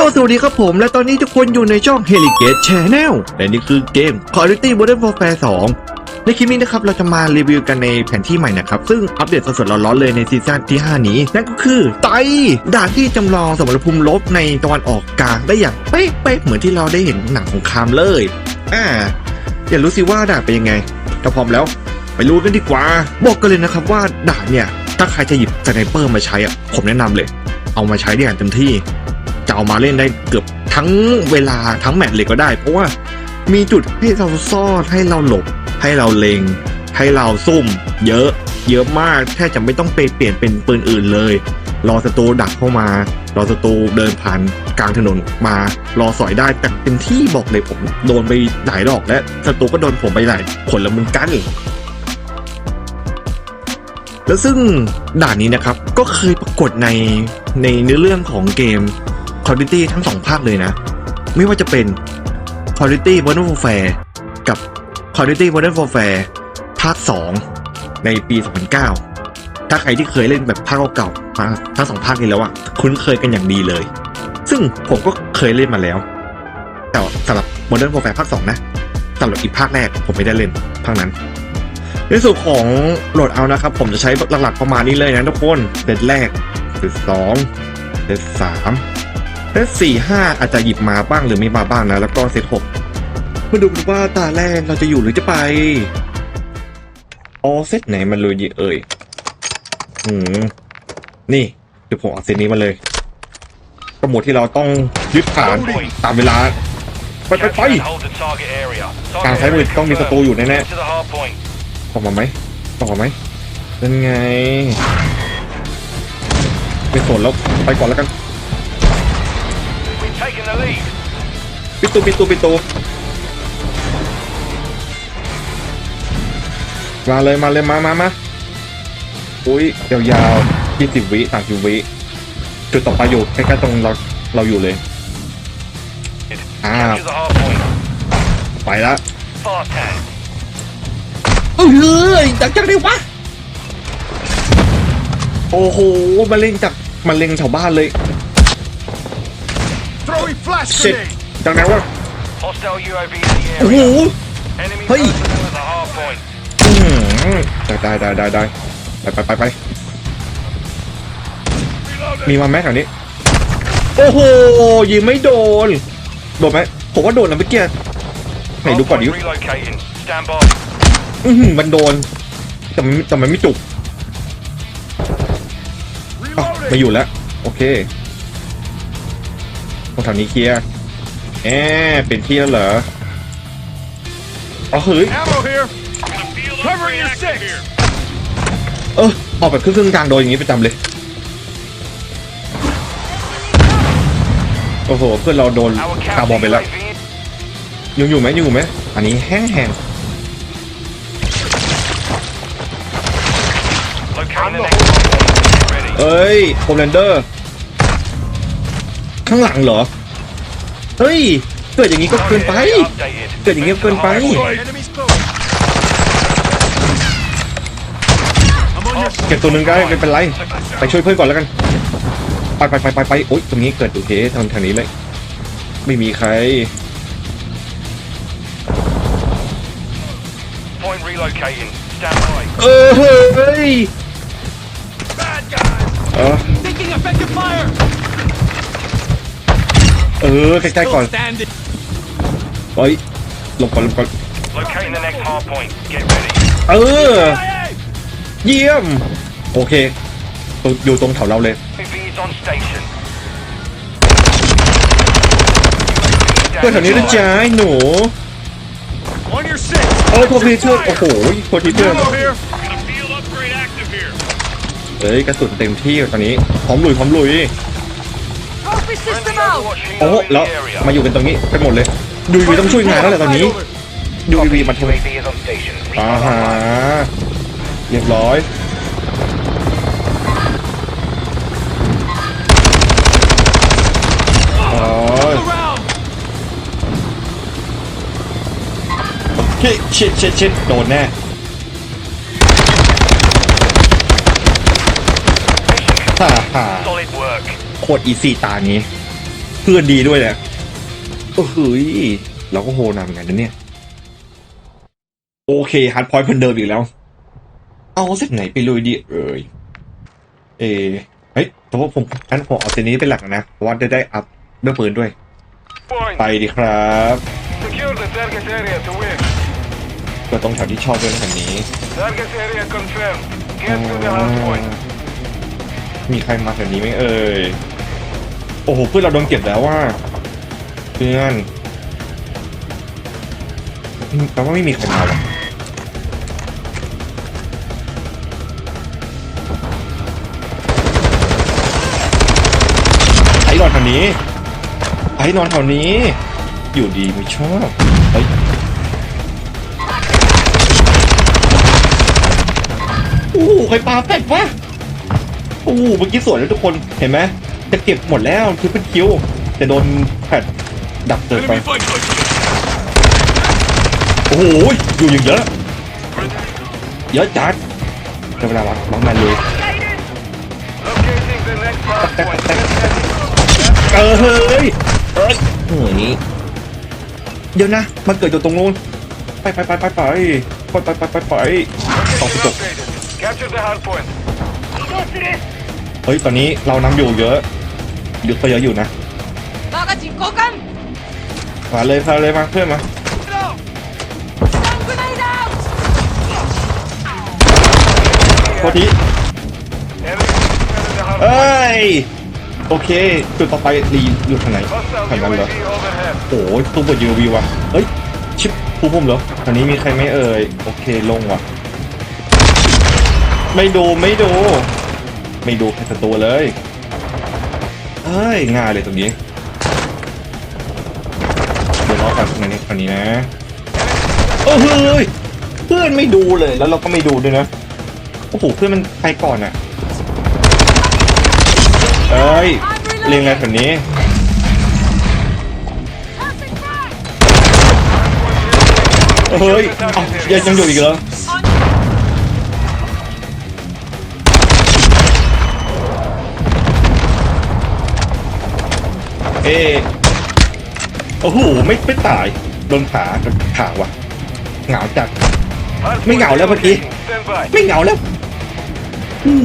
โยสวัสดีครับผมและตอนนี้ทุกคนอยู่ในช่อง h e l i g a t e Channel และนี่คือเกม Call of Duty Modern Warfare 2 ในคลิปนี้นะครับเราจะมารีวิวกันในแผนที่ใหม่นะครับ ซึ่งอัปเดตสดๆร้อนๆเลยในซีซั่นที่ 5 นี้ นั่นก็คือไตด่านที่จำลองสมรภูมิลบในตะวันออกกลางได้อย่างเป๊ะๆเหมือนที่เราได้เห็นหนังสงครามเลยอ่าอยากรู้สิว่าด่านเป็นยังไงถ้าพร้อมแล้ว ไปรู้กันดีกว่า บอกกันเลยนะครับว่าด่านเนี่ยถ้าใครจะหยิบสไนเปอร์มาใช้อะผมแนะนำเลย เอามาใช้ได้อย่างเต็มที่ จะเอามาเล่นได้เกือบทั้งเวลาทั้งแมตช์เลยก็ได้ เพราะว่ามีจุดให้เราซ่อนให้เราหลบ ให้เราเลงให้เราซุ่ม เยอะ เยอะมากแทบจะไม่ต้องไปเปลี่ยนเป็นปืนอื่นเลย รอศัตรูดักเข้ามารอศัตรูเดินผ่านกลางถนนมารอสอยได้แต่เต็มที่บอกเลยผมโดนไปหลายดอกและศัตรูก็โดนผมไปหลายคนละมือนกันแล้วซึ่งด่านนี้นะครับก็เคยปรากฏในในเนื้อเรื่องของเกม Call of Duty ทั้งสองภาคเลยนะ ไม่ว่าจะเป็น Call of Duty Modern Warfare กับ Call of Duty Modern Warfare ภาค 2 ในปี 2009 ถ้าใครที่เคยเล่นแบบภาคเก่าๆมาทั้งสองภาคนี้แล้วอะคุ้นเคยกันอย่างดีเลย ซึ่งผมก็เคยเล่นมาแล้ว แต่สำหรับ Modern Warfare ภาค 2 นะสำหรับอีกภาคแรกผมไม่ได้เล่นภาคนั้นในส่วนของโหลดเอานะครับ ผมจะใช้หลักๆประมาณนี้เลยนะทุกคนเซตแรกเซตสองเซตสาม เซตสี่ห้าอาจจะหยิบมาบ้างหรือไม่มาบ้างนะ แล้วก็เซตหกมาดูกันว่าตาแรกเราจะอยู่หรือจะไปอ๋อเซตไหนมันเลยดีเอ่ยอืมนี่เดี๋ยวผมเอาเซตนี้มาเลยก็หมดที่เราต้องยึดฐานตามเวลา ไปไปไปกลางซ้มือต้องมีศัตรูอยู่แน่ๆออกมาไหมออกมาไหมนั่นไงไม่สนแล้วไปก่อนแล้วกัน ปิดตูปิดตูปิดตูมาเลยมาเลยมามามาอุ้ยยาวๆยี่สิบวิสามสิบวิจุดต่อไปอยู่ใกล้ๆตรงเราเราอยู่เลย อ่าไปละเอ้ยจักจังได้วะ โอ้โหมาเล่งจากมาเล็งแถวบ้านเลย Throwing flash Shit. grenade! จากไหนวะ Hostile UAV in the โอ้โห area. Enemy Hey. personnel at the hard point. อื้อหือได้ได้ได้ได้ไปไปไปไปมีมาแม็กแถวนี้ โอ้โหยิงไม่โดน โดนไหมผมว่าโดนนะเมื่อกี้ไหนดูก่อนดิ Hardpoint relocating. Stand by. อือหือมันโดน แต่มันแต่มันไม่จุกอะ Reloading! มาอยู่แล้ว โอเคต รงแถวนี้เคลียร์แอบเป็นที่แล้วเหรออ๋อเฮ้ย Ammo here! Covering your six! เออออกแบบครึ่งๆกลางโดนอย่างนี้ประจำเลย โอ้โห เพื่อนเราโดน Our คาร์บอ counter มไปแล้ว UAV in. ยังอยู่ไหมยังอยู่ไหมอันนี้แห้งแห้ง Locating the next hard point. Get ready. เอ้ยโคมแลนเดอร์ ข้างหลังเหรอ เฮ้ย เกิดอย่างนี้ก็เกินไป Target area updated. เกิดอย่างนี้ก็เกินไป Enemies close! I'm on your เก็บตัวหนึ่งได้ไม่เป็นไร ไปช่วยเพื่อนก่อนแล้วกัน ไปไปไปไปไปโอ๊ยตรงนี้เกิดโอเคทางทางนี้เลย ไม่มีใคร Point relocating. Stand by. เออเฮ้ย bad guys! เออ Taking effective fire! เออใกล้ๆก่อน standing! เฮ้ยหลบก่อนหลบก่อน Locating the next hard point. Get ready. เออ Hey! เยี่ยม โอเคตรงอยู่ตรงแถวเราเลย UAV is on station. เพื่อนแถวนี้นะจ๊ะไอ้หนู On your six! เออโทษทีเพื่อนโอ้โหโทษทีเพื่อน Ammo here! Field upgrade active here. เอ้ยกระสุนเต็มที่ตอนนี้พร้อมลุยพร้อมลุย โอ้โหแล้วมาอยู่กันตรงนี้กันหมดเลยยูวีต้องช่วยงานแล้วแหละตอนนี้ยูวีมาทำ UAV is on station. อ่าฮะเรียบร้อยอ๋อ Around! เฮ้ยชิดชิดชิดโดนแน่ฮ่าฮ่า โคตรอีซี่ตางี้ เพื่อนดีด้วยแหละโอ้โหยเราก็โหนำเหมือนกันนะเนี่ย โอเคฮาร์ดพอยต์เพิ่นเดิมอีกแล้ว เอาเส้นไหนไปลุยดีเอ่ยเอเฮ้ยแต่ว่าผมงั้นผมเอาเส้นนี้เป็นหลักนะเพราะว่าได้ได้อัพด้วยปืนด้วย Point. ไปดีครับ Secure the target area to win. ก็ตรงแถวที่ชอบด้วยนะแถวนี้ มีใครมาแถวนี้ไหมเอ่ย โอ้โหเพื่อนเราโดนเก็บแล้วว่า เพื่อนอืมแปลว่าไม่มีใครมาว่ะไอ้นอนแถวนี้ไอ้นอนแถวนี้ อยู่ดีไม่ชอบเฮ้ยโอ้โหใครปาแฟดวะ โอ้โหเมื่อกี้สวยแล้วทุกคนเห็นไหมจะเก็บหมดแล้วคือเป็นคิวแต่โดนแผดดับเกินไป Enemy fight club. โอ้โหอยู่อย่างเยอะเยอะจัดได้เวลาละน้องแมนเลย Locating the next hard point. เออเฮ้ยเอ้ยเฮ้ยเดี๋ยวนะมันเกิดอยู่ตรงนู้นไปไปไปไปไปไปไปไปไปไปต่อไป Location จบ เฮ้ย ตอนนี้เรานำอยู่เยอะดึกไปเยอะอยู่นะมาเลยมาเลยมาเพื่อนมาพอดีเอ้ย โอเคจุดต่อไปรีอยู่ทางไหนทางนั้นเหรอโอ้ยตู้เปิดยูวีว่ะเฮ้ย ชิปผู้พุ่มเหรอตอนนี้มีใครไม่เอ่ย โอเคลงว่ะ ไม่ดูไม่ดู ไม่ดูใครสัตัวเลยเอ้ยง่ายเลยตรงนี้เดี๋ยวรอกันตรงนี้ตรงนี้นะโอ้เฮ้ยเพื่อนไม่ดูเลยแล้วเราก็ไม่ดูด้วยนะโอ้โหเพื่อนมันไปก่อนอะเอ้ยเรียงอะไรแถวนี้เฮ้ยอยังยังอยู่อีกเหรอ โอ้โหไม่ไม่ตายโดนขาโดนขาว่ะเหงาจัด ไม่เหงาแล้วเมื่อกี้ ไม่เหงาแล้วโอ้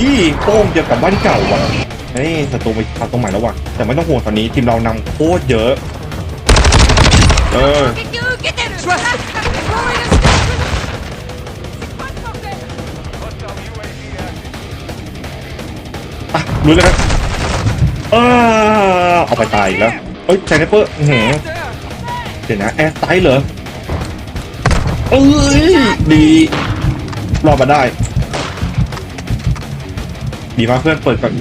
ยโป้งเดียวกับบ้านเก่าว่ะนี่ศัตรูไปทำตรงใหม่แล้วว่ะแต่ไม่ต้องห่วงตอนนี้ทีมเรานำโคตรเยอะ เอออะรู้แล้วครับ เออเอาไปตายอีกแล้วเอ้ยไซเนเปอร์อื้อหือเดี๋ยวนะแอร์ไซส์เหรอเอ้ยดีรอดมาได้ ดีมากเพื่อนเปิดก่อน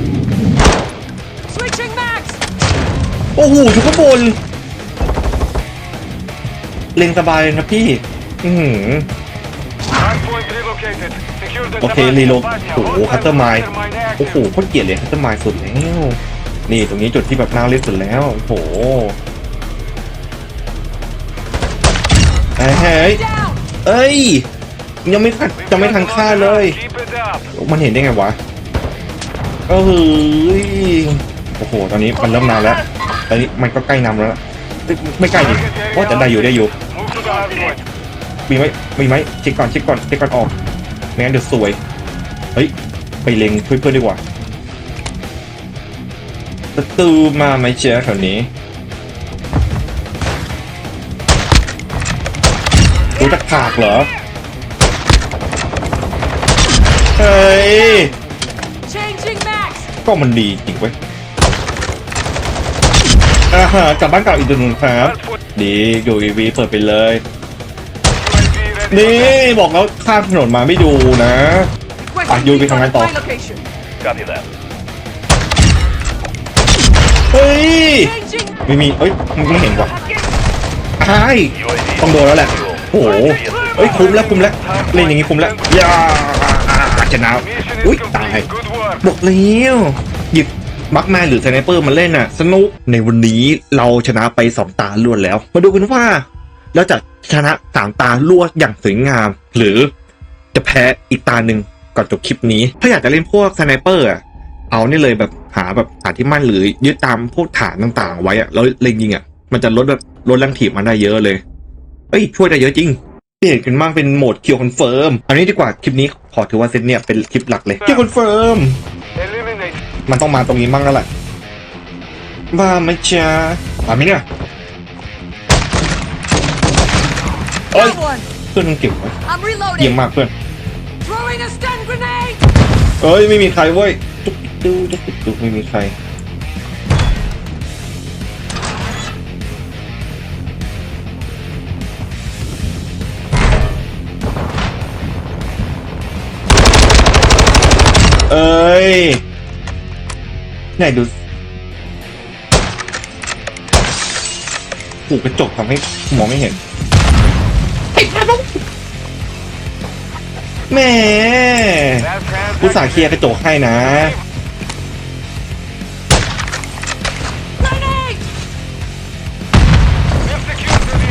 Switching mags. โอ้โหอยู่ข้างบนเล็งสบายเลยนะพี่ อือหือ Hard point relocated. Secure the โอเค Damascus รีโหลด Bastion. โอ้โห Hostile คัตเตอร์ไมล์ cluster mine โอ้โห active. โคตรเกลียดเลยคัตเตอร์ไมล์สุดแล้ว นี่ตรงนี้จุดที่แบบน่าเล่นสุดแล้ว โอ้โหเฮ้ยเฮ้ยเอ้ย ยังไม่ทันจะไม่ทันฆ่าเลย มันเห็นได้ไงวะเอ้ยโอ้โห ตอนนี้มันเริ่มนานแล้ว ตอนนี้มันก็ใกล้นำแล้ว ไม่ใกล้ดิว่าจะได้อยู่ได้อยู่ มีไหมมีไหมเช็คก่อนเช็คก่อนเช็คก่อนออกไม่งั้นเดี๋ยวสวย เฮ้ย ไปเล็งช่วยเพื่อนดีกว่า ประตูมาไหมเชียร์แถวนี้รู้จักผากเหรอ เฮ้ยก็มันดีจริงเว้ยอ่าฮะกลับบ้านเก่าอีกตัวหนึ่งครับ ดีดูอีวีเปิดไปเลย นี่บอกแล้วข้ามถนนมาไม่ดูนะ Requesting you'll be recon coming at my off. location. Copy that. เฮ้ย Changing. ไม่มีเอ้ยไม่เห็นว่ะใช่ UAV ต้องโดนแล้วแหละโอ้โหเอ้ยคุ้มแล้วคุ้มแล้วเล่นอย่างงี้คุ้มแล้วย่าชนะ Mission อุ้ย is ตาย complete. Good work. บอกแล้วหยิบมักแมนหรือไซเนเปอร์มาเล่นน่ะ สนุกในวันนี้เราชนะไปสองตาลวดแล้ว มาดูกันว่าเราจะชนะสามตาลวดอย่างสวยงาม หรือจะแพ้อีกตาหนึ่งก่อนจบคลิปนี้ ถ้าอยากจะเล่นพวกไซเนเปอร์อะเอานี่เลยแบบ หาแบบฐานที่มั่นหรือยึดตามพวกฐานต่างๆ ไว้อะแล้วเล็งยิงอะมันจะลดแบบลดแรงถีบมันได้เยอะเลยเอ้ยช่วยได้เยอะจริงเปลี่ยนกันมากเป็นโหมดคิวคอนเฟิร์มอันนี้ดีกว่าคลิปนี้ขอถือว่าเซตเนี่ยเป็นคลิปหลักเลยคิวคอนเฟิร์ม Eliminate. มันต้องมาตรงนี้บ้างแล้วแหละบ้าไหมจ๊ะมาไหมเนี่ยเอ้ย That one. เพื่อนมันเก่งวะ I'm เยี่ยม reloading. มากเพื่อน Throwing a stun grenade. เอ้ยไม่มีใครเว้ย ตุ๊กตุ๊กตุ๊กตุ๊กไม่มีใครเอ้ยไหนดูผูกกระจกทำให้มองไม่เห็นแหม่ That's อุตส่าห์เคลียร์กระจกให้นะ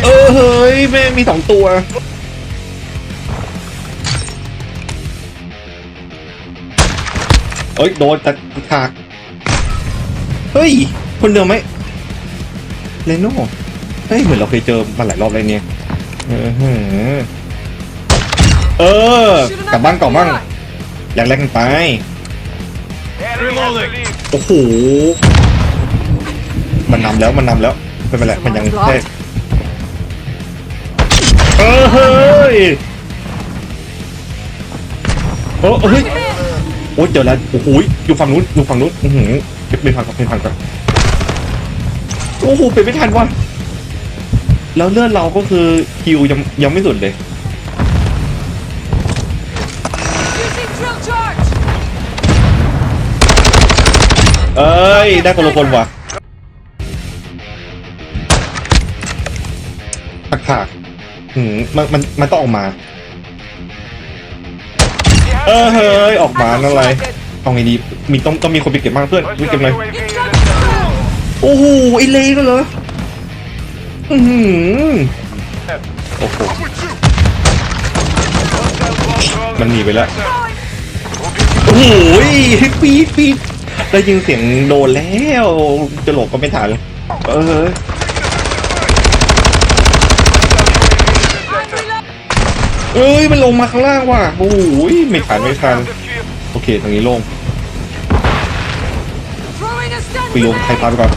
เออเฮ้ยแม่งมีสองตัว เอ้ยโดนตัดขากเฮ้ย คนเดิมไหมเลโน่เฮ้ยเหมือนเราเคยเจอมาหลายรอบเลยเนี่ยเออหือเออ Shoot 'em กลับ up บ้าน like ก่อนบ้าง you are. แรกๆกันไป Enemy has the lead. โอ้โห มันนำแล้วมันนำแล้วไม่เป็นไรมันยังแค่ เออเฮ้ยโอ้เฮ้ยโอ้ยเจอแล้วโอ้โหอยู่ฝั่งนู้นอยู่ฝั่งนู้นอือหือเป็นพันก่อนเป็นพันก่อนโอ้โหเป็นไม่ทันว่ะแล้วเลือดเราก็คือคิวยังยังไม่สุดเลย Using drill charge. เอ้ย ได้คนละคนว่ะตักขาก อืมมันมันมันต้องออกมา เออเฮ้ยออกมานั่นอะไรเอาไงดีมีต้องต้องมีคนไปเก็บมากเพื่อนไปเก็บเลย UAV in It's the coming through. โอ้โหไอเลก็เหรออือหือโอ้โหมันหนีไปแล้วโอ้โหปีดปีดได้ยินเสียงโดนแล้วจะหลบก็ไม่ทันเออ เอ้ยมันลงมาข้างล่างว่ะโอ้โหไม่ทันไม่ทันโอเคตรงนี้โล่งไปลงใครพาไปก่อน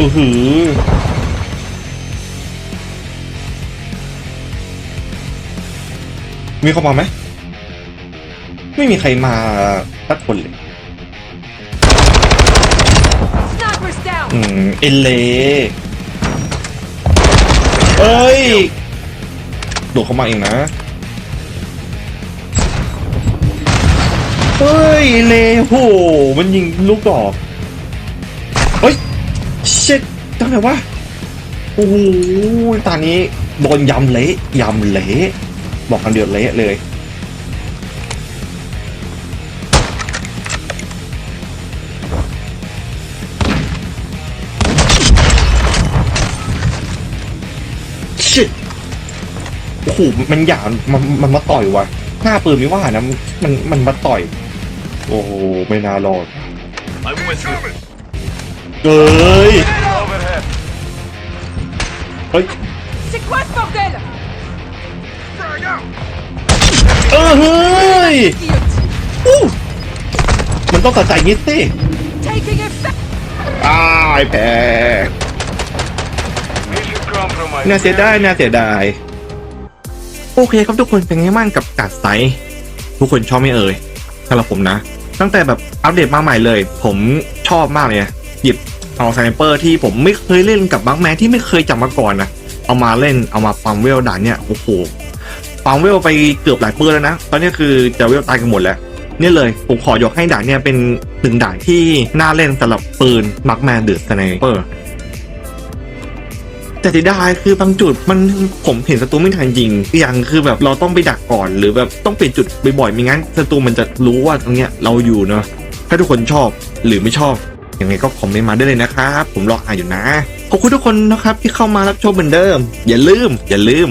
อือหือมีเข้ามาไหม ไม่มีใครมาสักคนเลย อืมเอเลเอ้ยโดดเข้ามาเองนะ เฮ้ยเอเลโห มันยิงลูกดอก เฮ้ย เช็ดจังไหนวะ โอ้โหตอนนี้โดนยำเละยำเละบอกกันเดือดเละเลย โอ้โหมันหยาบมันมันมาต่อยว่ะ หน้าปืนไม่ว่านะมันมันมาต่อย โอ้โหไม่น่ารอด I'm with you. เอ้ย Overhead. เฮ้ย C'est quoi ce bordel เออเฮ้ย Guillotine. อู้มันต้องตัดใจงี้สิ Taking effect. อ้ายแพ้ Mission compromised. น่าเสียดายน่าเสียดาย โอเคครับทุกคนเป็นไงบ้างกับกัดไซส์ทุกคนชอบไหมเอ่ยสำหรับผมนะ ตั้งแต่แบบอัปเดตมาใหม่เลย ผมชอบมากเลยหยิบเอาไซเปอร์ที่ผมไม่เคยเล่นกับบังแมนที่ไม่เคยจับมาก่อนนะเอามาเล่นเอามาฟัมเวลด่านเนี่ยโอ้โหฟัมเวลไปเกือบหลายปืนแล้วนะ ตอนนี้คือจะเวลตายกันหมดแล้วเนี่ยเลยผมขอยกให้ด่านเนี่ยเป็นหนึ่งด่านที่น่าเล่นสำหรับปืนมักแมนเดือดสไนเปอร์ แต่ที่ได้คือบางจุดมันผมเห็นศัตรูไม่ทันยิงอย่างคือแบบเราต้องไปดักก่อน หรือแบบต้องเปลี่ยนจุดบ่อยๆไม่งั้นศัตรูมันจะรู้ว่าตรงเนี้ยเราอยู่เนาะถ้าทุกคนชอบหรือไม่ชอบยังไงก็คอมเมนต์มาได้เลยนะครับผมรออ่านอยู่นะขอบคุณทุกคนนะครับที่เข้ามารับชมเหมือนเดิม อย่าลืม อย่าลืม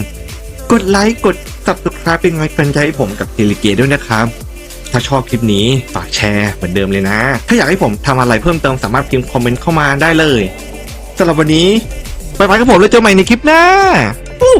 กดไลค์กด subscribe เป็นไงเป็นใจให้ผมกับเทเลเกด้วยนะครับถ้าชอบคลิปนี้ฝากแชร์เหมือนเดิมเลยนะ ถ้าอยากให้ผมทำอะไรเพิ่มเติมสามารถพิมพ์คอมเมนต์เข้ามาได้เลยสำหรับวันนี้ ไปๆกับผมแล้วเจอใหม่ในคลิปหน้าปู